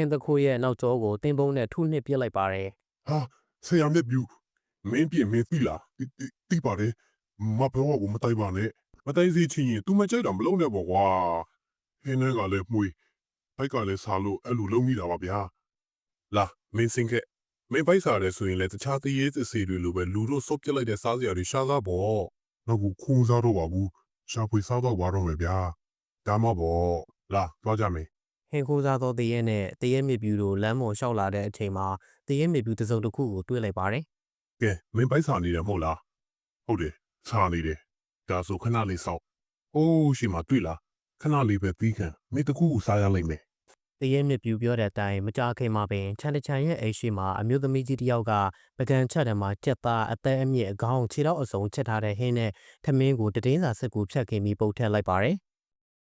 ဟင်းတစ်ခုရဲ့နောက်ကျောကိုတင်းပုံးနဲ့ထုနှစ်ပစ်လိုက်ပါတယ်ဟာဆရာမြတ်ပြူမင်းပြင်မင်းသိလားတိတိသိပါတယ်မဘောကိုမတိုင်ပါနဲ့မတိုင်စီချင်းရင် तू မကြိုက်တာမလုပ်နဲ့ပေါ့ကွာဟင်းနဲ့ကလည်းမှုေးဘိုက်ကလည်းစားလို့အဲ့လိုလုံးမိတာပါဗျာလာမင်းစင်ခဲ့မင်းဘိုက်စားတယ်ဆိုရင်လည်းတခြားသရေးစစ်စီတွေလိုပဲလူတို့စုပ်ပစ်လိုက်တဲ့စားစရာတွေရှားသားပေါ့တော့ဘူးခိုးစားတော့ပါဘူးရှာဖွေစားတော့ပါတော့မယ်ဗျာဒါမှပေါ့လာသွားကြမယ် ဟင်းခိုးစားသောတရဲနဲ့တရဲမြစ်ပြူတို့လမ်းပေါ်လျှောက်လာတဲ့အချိန်မှာတရဲမြစ်ပြူတစ်စုံတစ်ခုကိုတွေ့လိုက်ပါတယ်ကဲမင်းပိုက်စာနေတယ်မဟုတ်လားဟုတ်တယ်စာနေတယ်ဒါဆိုခဏလေးစောင့်အိုးရှိမှတွေ့လားခဏလေးပဲပြီးခံမင်းတကူကိုစားရလိမ့်မယ်တရဲမြစ်ပြူပြောတဲ့အတိုင်းမကြခင်မှာပင်ချန်တချန်ရဲ့အိမ်ရှိမှာအမျိုးသမီးကြီးတစ်ယောက်ကပကံချက်ထဲမှာကြက်သားအသက်အမြင့်အကောင်းခြေထောက်အစုံချက်ထားတဲ့ဟင်းနဲ့ထမင်းကိုတည်င်းစာစစ်ကူဖြတ်ခင်ပြီးပုတ်ထက်လိုက်ပါတယ်